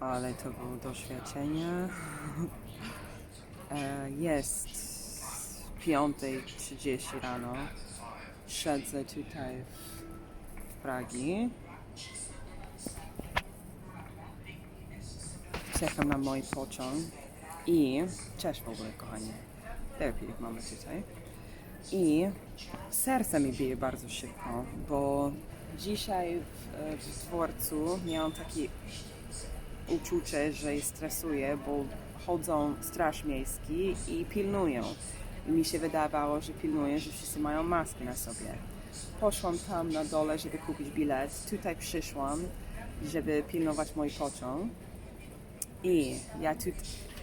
ale to było doświadczenie. E, Jest 5.30 rano. Siedzę tutaj w Pragi. Czekam na mój pociąg i cześć w ogóle kochani. Lepiej mamy tutaj. I serce mi bije bardzo szybko, bo dzisiaj w, w dworcu miałam takie uczucie, że stresuję, bo chodzą straż miejski i pilnują. I mi się wydawało, że pilnują, że wszyscy mają maski na sobie. Poszłam tam na dole, żeby kupić bilet. Tutaj przyszłam, żeby pilnować mój pociąg. I ja tu,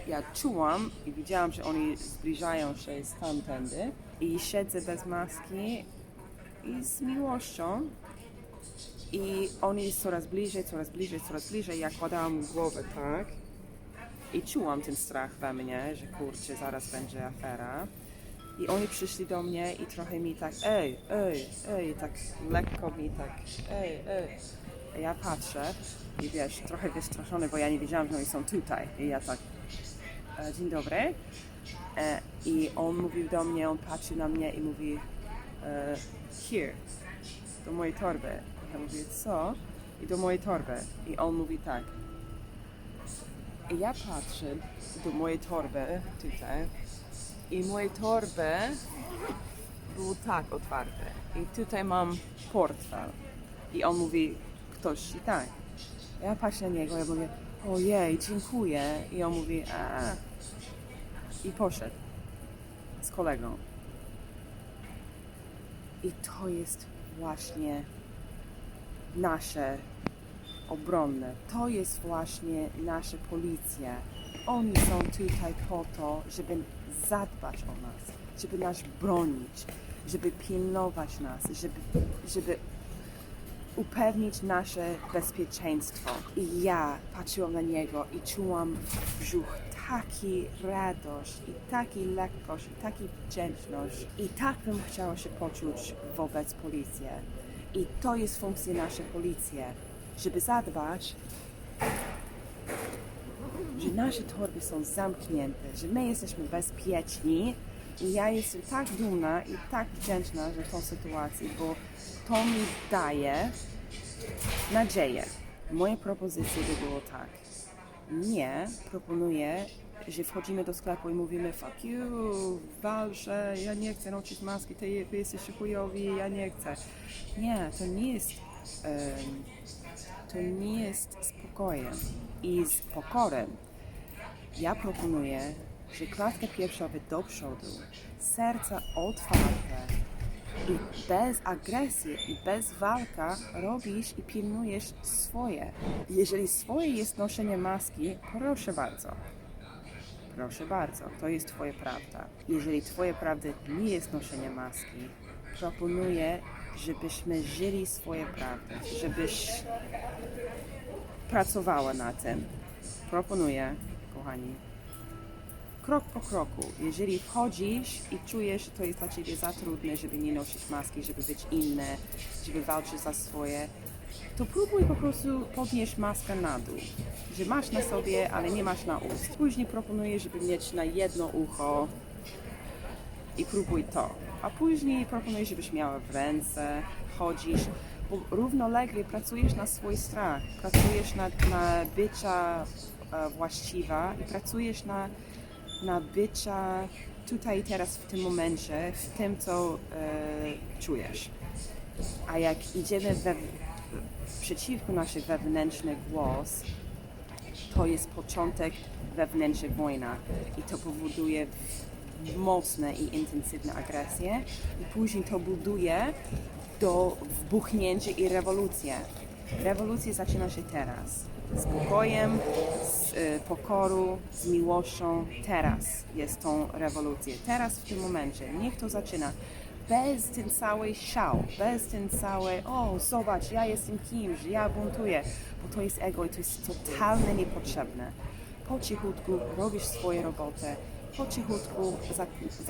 ja czułam i widziałam, że oni zbliżają się stamtędy i siedzę bez maski i z miłością i oni coraz bliżej, coraz bliżej, coraz bliżej. Ja kładałam głowę tak i czułam ten strach we mnie, że kurczę, zaraz będzie afera. I oni przyszli do mnie i trochę mi tak, ej, ej, ej, tak lekko mi tak, ej, ej. A ja patrzę i wiesz, trochę wystraszony, bo ja nie wiedziałam, że oni są tutaj. I ja tak, e, dzień dobry. E, I on mówił do mnie, on patrzył na mnie i mówi, e, here, do mojej torby. Ja mówię, co? I do mojej torby. I on mówi tak. I ja patrzę do mojej torby tutaj i moje torby było tak otwarte. I tutaj mam portfel. I on mówi, ktoś i tak. Ja patrzę na niego, ja mówię, ojej, dziękuję. I on mówi, a. I poszedł z kolegą. I to jest właśnie nasze obronne. To jest właśnie nasza policja. Oni są tutaj po to, żeby zadbać o nas, żeby nas bronić, żeby pilnować nas, żeby, żeby upewnić nasze bezpieczeństwo. I ja patrzyłam na niego i czułam brzuch taki radość i taki lekkość i taki wdzięczność. I tak bym chciała się poczuć wobec policji. I to jest funkcja naszej policji, żeby zadbać, że nasze torby są zamknięte, że my jesteśmy bezpieczni. I ja jestem tak dumna i tak wdzięczna za tą sytuację, bo to mi daje nadzieję. Moje propozycje by było tak. Nie proponuję, że wchodzimy do sklepu i mówimy fuck you, walczę, ja nie chcę nosić maski, ty, wy jesteście chujowi, ja nie chcę. Nie, to nie jest em, to nie jest spokojem i z pokorem. Ja proponuję, że klatka piersiowa do przodu, serca otwarte i bez agresji i bez walka robisz i pilnujesz swoje. Jeżeli swoje jest noszenie maski, proszę bardzo. Proszę bardzo, to jest Twoja prawda. Jeżeli Twoja prawda nie jest noszenie maski, proponuję, żebyśmy żyli swoje prawdy, żebyś pracowała na tym. Proponuję, kochani, krok po kroku. Jeżeli wchodzisz i czujesz, że to jest dla Ciebie za trudne, żeby nie nosić maski, żeby być inny, żeby walczyć za swoje, to próbuj po prostu podnieść maskę na dół. Że masz na sobie, ale nie masz na ust. Później proponuję, żeby mieć na jedno ucho i próbuj to. A później proponuję, żebyś miała w ręce, chodzisz, bo równolegle pracujesz na swój strach, pracujesz na, na bycia e, właściwa i pracujesz na, na bycia tutaj teraz w tym momencie, w tym co e, czujesz. A jak idziemy we, przeciwko nasz wewnętrzny głos, to jest początek wewnętrznej wojny i to powoduje mocne i intensywne agresje i później to buduje do wbuchnięcia i rewolucję. Rewolucja zaczyna się teraz. Z pokojem, z y, pokorą, z miłością. Teraz jest tą rewolucją. Teraz w tym momencie. Niech to zaczyna. Bez ten cały szał, bez ten cały, o zobacz, ja jestem kimś, ja buntuję, bo to jest ego i to jest totalnie niepotrzebne. Po cichutku robisz swoje roboty, po cichutku za,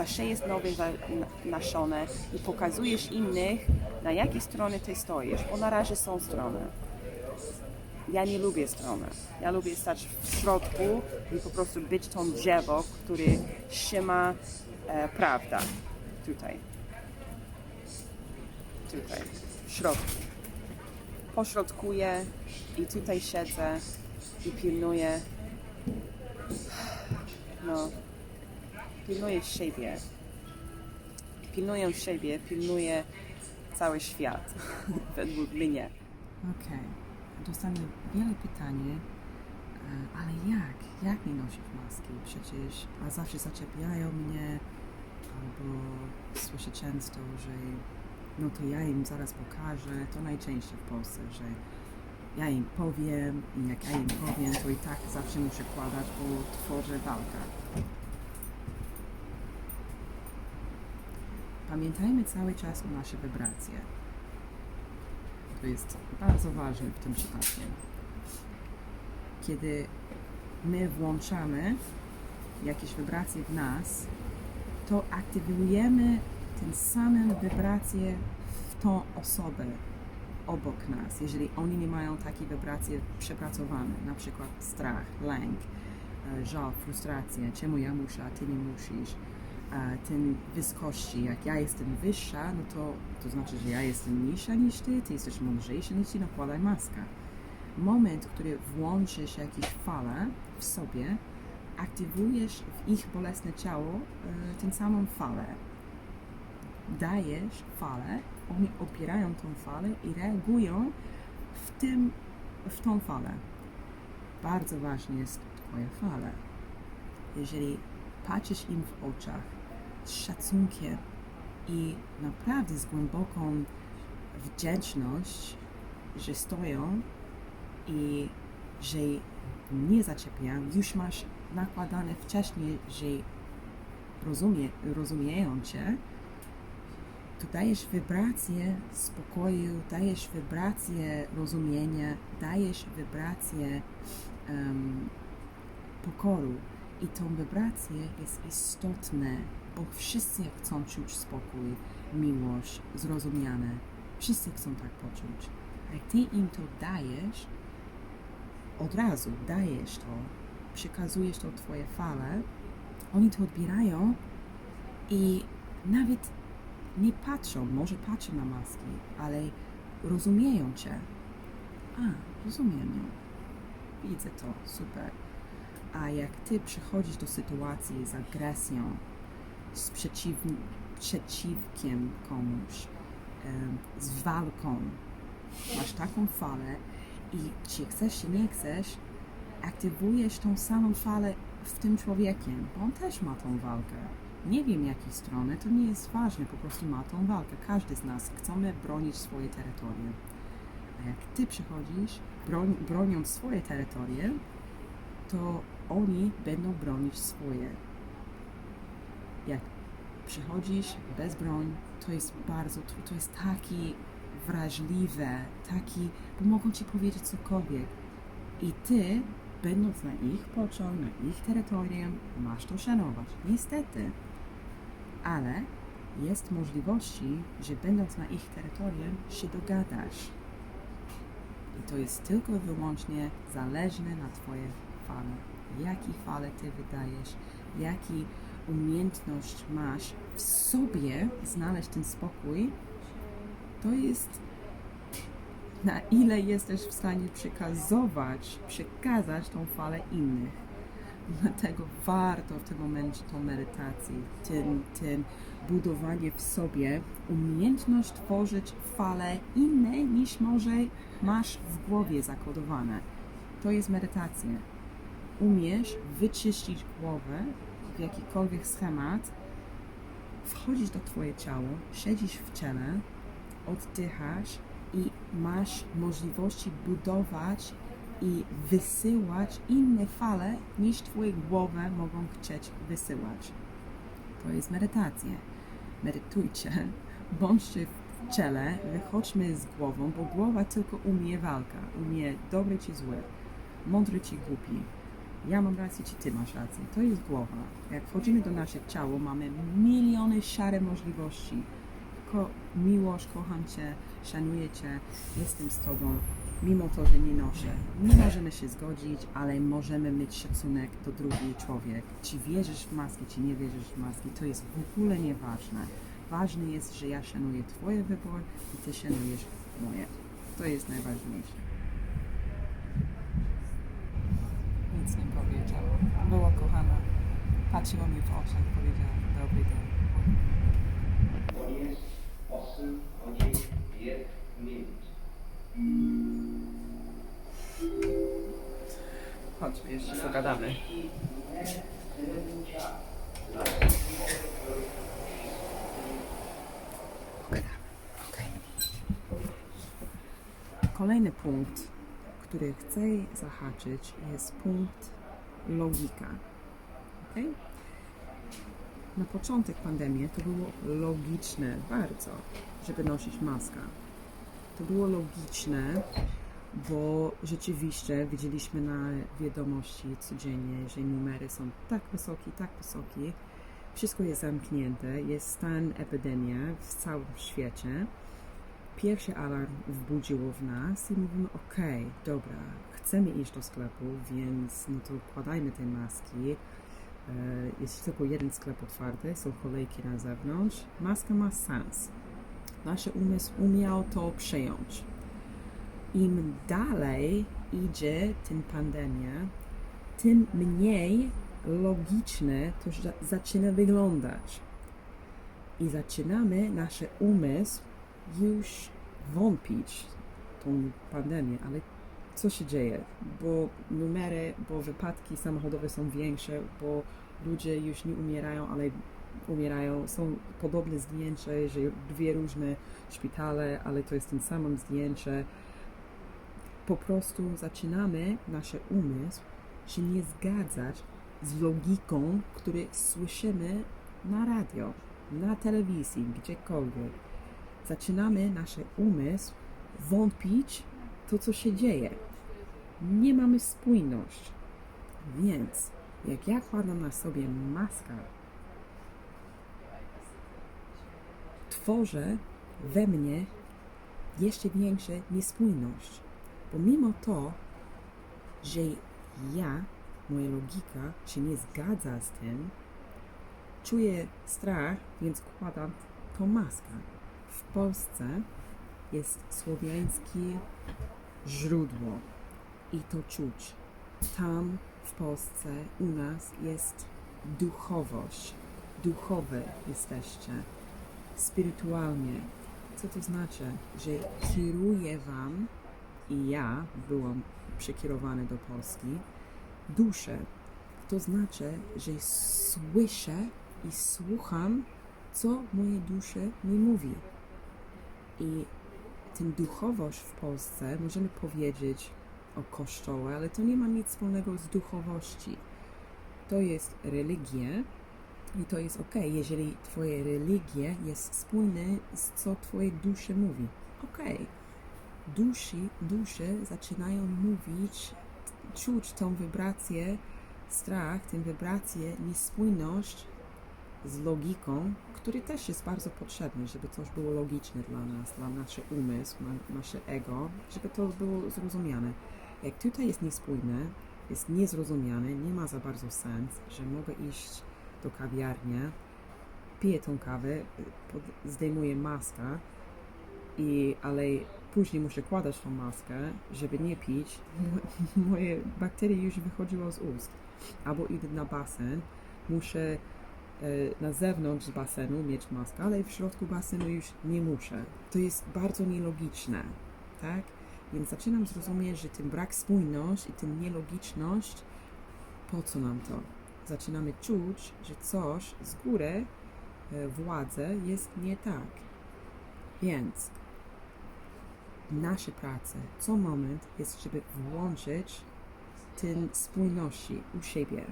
za nowe za, na- naszone i pokazujesz innych, na jakiej stronie ty stoisz, bo na razie są strony. Ja nie lubię strony. Ja lubię stać w środku i po prostu być tą drzewo, który trzyma e, prawda. Tutaj. Tutaj. W środku. Pośrodkuję i tutaj siedzę i pilnuję. No. Pilnuję siebie. Pilnuję siebie, pilnuję cały świat. Według mnie. Okej. Dostanę wiele pytań, e, ale jak? Jak nie nosić maski? Przecież a zawsze zaczepiają mnie, albo słyszę często, że no to ja im zaraz pokażę. To najczęściej w Polsce, że ja im powiem i jak ja im powiem, to i tak zawsze muszę kładać, bo tworzę walkę. Pamiętajmy cały czas o nasze wibracje. To jest bardzo ważne w tym przypadku. Kiedy my włączamy jakieś wibracje w nas, to aktywujemy ten samą wibrację w tą osobę obok nas, jeżeli oni nie mają takie wibracje przepracowane, na przykład strach, lęk, e, żal, frustrację, czemu ja muszę, a ty nie musisz, ten wysokości, jak ja jestem wyższa, no to, to znaczy, że ja jestem niższa niż ty, ty jesteś mądrzejszy niż ty, nakładaj maskę. Moment, który włączysz jakieś fale w sobie, aktywujesz w ich bolesne ciało e, tę samą falę. Dajesz falę, oni opierają tą falę i reagują w, tym, w tą falę. Bardzo ważna jest Twoja fala. Jeżeli patrzysz im w oczach z szacunkiem i naprawdę z głęboką wdzięczność, że stoją i że nie zaczepiają, już masz nakładane wcześniej, że rozumie, rozumieją Cię, to dajesz wibrację spokoju, dajesz wibrację rozumienia, dajesz wibrację em, pokoru. I tą wibrację jest istotne, bo wszyscy chcą czuć spokój, miłość, zrozumiane. Wszyscy chcą tak poczuć. A jak ty im to dajesz, od razu dajesz to, przekazujesz to twoje fale, oni to odbierają i nawet nie patrzą, może patrzą na maski, ale rozumieją cię. A, rozumiem ją. Widzę to, super. A jak ty przychodzisz do sytuacji z agresją, z przeciw, przeciwkiem komuś, z walką, masz taką falę i czy chcesz, czy nie chcesz, aktywujesz tą samą falę w tym człowiekiem, bo on też ma tą walkę. Nie wiem jakiej strony, to nie jest ważne, po prostu ma tą walkę. Każdy z nas chcemy bronić swoje terytorium. A jak ty przychodzisz, broń, broniąc swoje terytorium, to oni będą bronić swoje. Jak przychodzisz bez broń, to jest bardzo, to jest taki wrażliwe, taki, bo mogą ci powiedzieć cokolwiek. I ty, będąc na ich początku, na ich terytorium, masz to szanować. Niestety. Ale jest możliwości, że będąc na ich terytorium, się dogadasz. I to jest tylko i wyłącznie zależne na Twoje fale. Jaki fale Ty wydajesz, jaki umiejętność masz w sobie znaleźć ten spokój, to jest na ile jesteś w stanie przekazować, przekazać tą falę innych. Dlatego warto w tym momencie tą medytację, ten, budowanie w sobie, umiejętność tworzyć fale inne niż może masz w głowie zakodowane. To jest medytacja. Umiesz wyczyścić głowę w jakikolwiek schemat, wchodzisz do Twoje ciało, siedzisz w ciele, oddychasz i masz możliwości budować i wysyłać inne fale niż Twoje głowy mogą chcieć wysyłać. To jest medytacja. Medytujcie, bądźcie w ciele, wychodźmy z głową, bo głowa tylko umie walka, umie dobry czy zły, mądry czy głupi. Ja mam rację, czy ty masz rację. To jest głowa. Jak wchodzimy do naszego ciała, mamy miliony szare możliwości. Ko- miłość, kocham cię, szanuję cię, jestem z tobą. mimo to, że nie noszę. Nie możemy się zgodzić, ale możemy mieć szacunek do drugiego człowieka. Czy wierzysz w maski, czy nie wierzysz w maski, to jest w ogóle nieważne. Ważne jest, że ja szanuję Twoje wybór i Ty szanujesz moje. To jest najważniejsze. Nic nie powiedziała. Była kochana. Patrzyła mi w oczy i powiedziała dobry dzień. Poseł, to nie jest minut. Chodźmy, jeszcze pogadamy. Kolejny punkt, który chcę zahaczyć, jest punkt logika. Okay? Na początek pandemii to było logiczne bardzo, żeby nosić maskę. To było logiczne, bo rzeczywiście widzieliśmy na wiadomości codziennie, że numery są tak wysokie, tak wysokie, wszystko jest zamknięte, jest stan epidemia w całym świecie pierwszy alarm wbudziło w nas i mówimy, okej, dobra, chcemy iść do sklepu, więc no to wkładajmy te maski. E, Jest tylko jeden sklep otwarty, są kolejki na zewnątrz. Maska ma sens. Nasz umysł umiał to przejąć. Im dalej idzie tym pandemia, tym mniej logiczne to za- zaczyna wyglądać. I zaczynamy nasz umysł już wątpić tą pandemię, ale co się dzieje? Bo numery, bo wypadki samochodowe są większe, bo ludzie już nie umierają, ale umierają. Są podobne zdjęcia, że dwie różne szpitale, ale to jest ten samym zdjęcie. Po prostu zaczynamy nasz umysł się nie zgadzać z logiką, którą słyszymy na radio, na telewizji, gdziekolwiek zaczynamy nasz umysł wątpić to, co się dzieje. Nie mamy spójność. Więc jak ja kładam na sobie maskę, tworzę we mnie jeszcze większą niespójność. Bo mimo to, że ja, moja logika się nie zgadza z tym, czuję strach, więc kładam tą maskę w Polsce jest słowiańskie źródło i to czuć. Tam w Polsce u nas jest duchowość. Duchowe jesteście. Spirytualnie. Co to znaczy? Że kieruje wam i ja byłam przekierowany do Polski duszę. To znaczy, że słyszę i słucham co moje dusze mi mówi. I tę duchowość w Polsce możemy powiedzieć o kościołach, ale to nie ma nic wspólnego z duchowości. To jest religia i to jest ok, jeżeli twoje religie jest spójne z co twoje dusze mówi. Ok. Duszy, dusze zaczynają mówić, czuć tą wibrację, strach, tę wibrację, niespójność z logiką, który też jest bardzo potrzebny, żeby coś było logiczne dla nas, dla nasz umysł, na, nasze ego, żeby to było zrozumiane. Jak tutaj jest niespójne, jest niezrozumiane, nie ma za bardzo sens, że mogę iść do kawiarni, piję tą kawę, pod, zdejmuję maskę, i, ale później muszę kładać tą maskę, żeby nie pić, moje bakterie już wychodziło z ust. Albo idę na basen, muszę na zewnątrz basenu mieć maskę, ale w środku basenu już nie muszę. To jest bardzo nielogiczne, tak? Więc zaczynam zrozumieć, że ten brak spójności i ten nielogiczność, po co nam to? Zaczynamy czuć, że coś z góry, e, władze jest nie tak. Więc nasze prace co moment jest, żeby włączyć ten spójności u siebie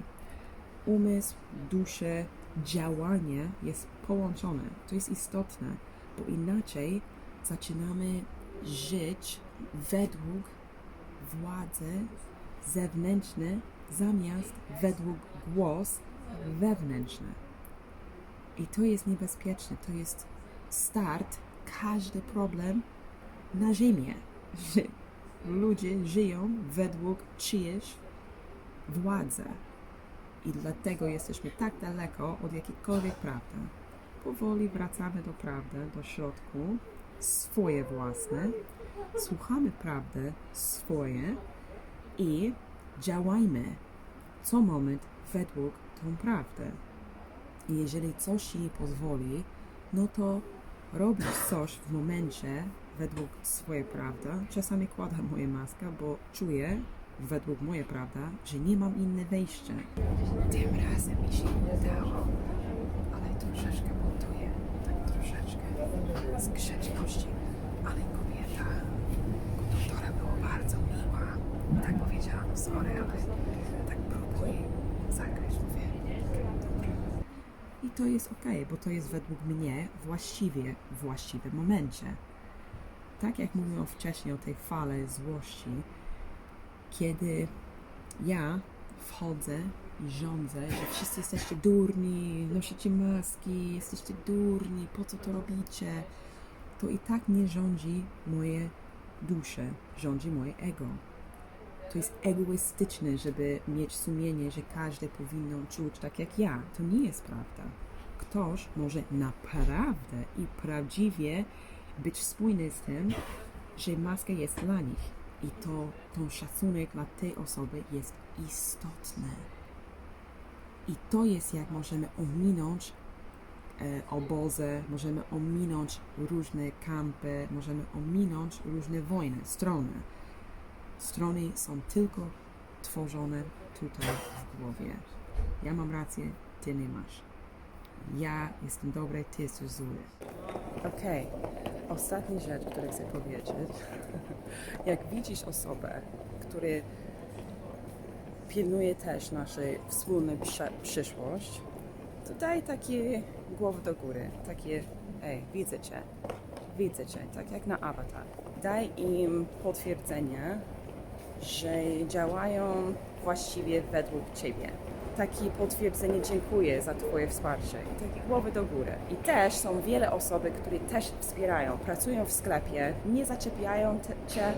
umysł, duszę, działanie jest połączone. To jest istotne, bo inaczej zaczynamy żyć według władzy zewnętrznej zamiast według głos wewnętrzny. I to jest niebezpieczne. To jest start każdy problem na ziemię. Ludzie żyją według czyjeś władzy. I dlatego jesteśmy tak daleko od jakiejkolwiek prawdy. Powoli wracamy do prawdy, do środku, swoje własne, słuchamy prawdy swoje i działajmy co moment według tą prawdę. I jeżeli coś nie pozwoli, no to robisz coś w momencie według swojej prawdy. Czasami kładę moją maskę, bo czuję według mojej prawdy, że nie mam inne wejścia. Tym razem mi się nie udało, ale troszeczkę buntuję, tak troszeczkę, z grzeczności, ale kobieta, konduktora była bardzo miła, tak powiedziała, no sorry, ale tak próbuję zagrać, mówię, I to jest ok, bo to jest według mnie właściwie w właściwym momencie. Tak jak mówiłam wcześniej o tej fale złości, kiedy ja wchodzę i rządzę, że wszyscy jesteście durni, nosicie maski, jesteście durni, po co to robicie, to i tak nie rządzi moje dusze, rządzi moje ego. To jest egoistyczne, żeby mieć sumienie, że każdy powinno czuć tak jak ja. To nie jest prawda. Ktoś może naprawdę i prawdziwie być spójny z tym, że maska jest dla nich. I to, ten szacunek dla tej osoby jest istotny. I to jest jak możemy ominąć e, obozy, możemy ominąć różne kampy, możemy ominąć różne wojny, strony. Strony są tylko tworzone tutaj w głowie. Ja mam rację, ty nie masz. Ja jestem dobry, ty jesteś zły. Okej, ostatnia rzecz, którą chcę powiedzieć. Jak widzisz osobę, która pilnuje też naszej wspólnej przyszłość, to daj takie głowy do góry, takie ej, widzę cię, widzę cię, tak jak na awatar. Daj im potwierdzenie, że działają właściwie według ciebie. Takie potwierdzenie dziękuję za Twoje wsparcie i takie głowy do góry. I też są wiele osób, które też wspierają, pracują w sklepie, nie zaczepiają Cię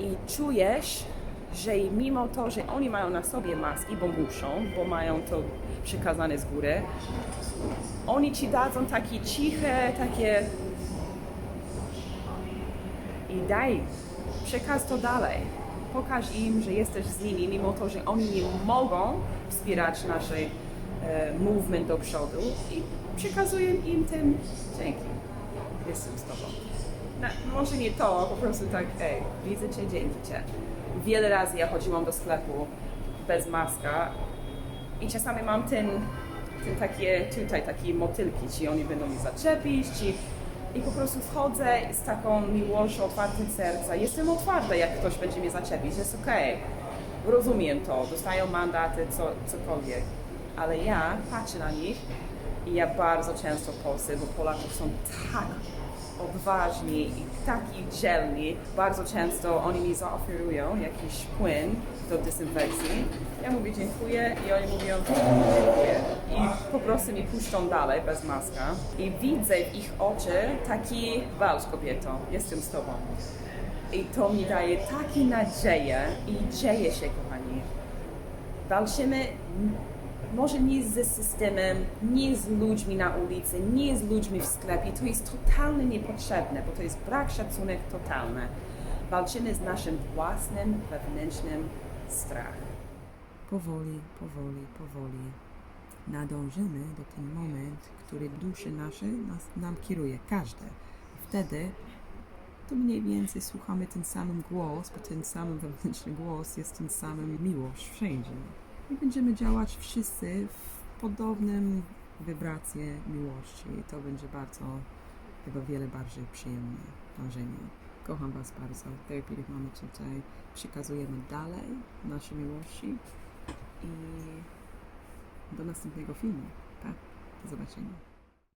i czujesz, że mimo to, że oni mają na sobie maski, bo muszą, bo mają to przykazane z góry, oni Ci dadzą takie ciche, takie i daj, przekaz to dalej. Pokaż im, że jesteś z nimi, mimo to, że oni nie mogą wspierać naszej e, movement do przodu i przekazuję im tym dzięki. Jestem z Tobą. Może nie to, po prostu tak, ej, widzę Cię, dzięki Cię. Wiele razy ja chodziłam do sklepu bez maska i czasami mam ten, ten takie, tutaj takie motylki, ci oni będą mi zaczepić, ci i po prostu wchodzę z taką miłością, otwartym serca. Jestem otwarta, jak ktoś będzie mnie zaczepić, jest okej. Rozumiem to, dostają mandaty, co, cokolwiek. Ale ja patrzę na nich i ja bardzo często w bo Polaków są tak odważni i taki dzielni. Bardzo często oni mi zaoferują jakiś płyn do dezynfekcji. Ja mówię dziękuję i oni mówią dziękuję. I po prostu mi puszczą dalej bez maska. I widzę w ich oczy taki walcz kobieto, jestem z tobą. I to mi daje takie nadzieję i dzieje się, kochani. Walczymy może nie ze systemem, nie z ludźmi na ulicy, nie z ludźmi w sklepie. To jest totalnie niepotrzebne, bo to jest brak szacunek totalny. Walczymy z naszym własnym, wewnętrznym strachem. Powoli, powoli, powoli nadążymy do ten moment, który duszy nasze nas, nam kieruje, każde. Wtedy to mniej więcej słuchamy ten sam głos, bo ten sam wewnętrzny głos jest ten sam miłość wszędzie. I będziemy działać wszyscy w podobnym wibracje miłości. I to będzie bardzo, chyba wiele bardziej przyjemne dążenie. Kocham Was bardzo. Therapeutic mamy tutaj. Przekazujemy dalej nasze miłości i do następnego filmu. Tak? Do zobaczenia.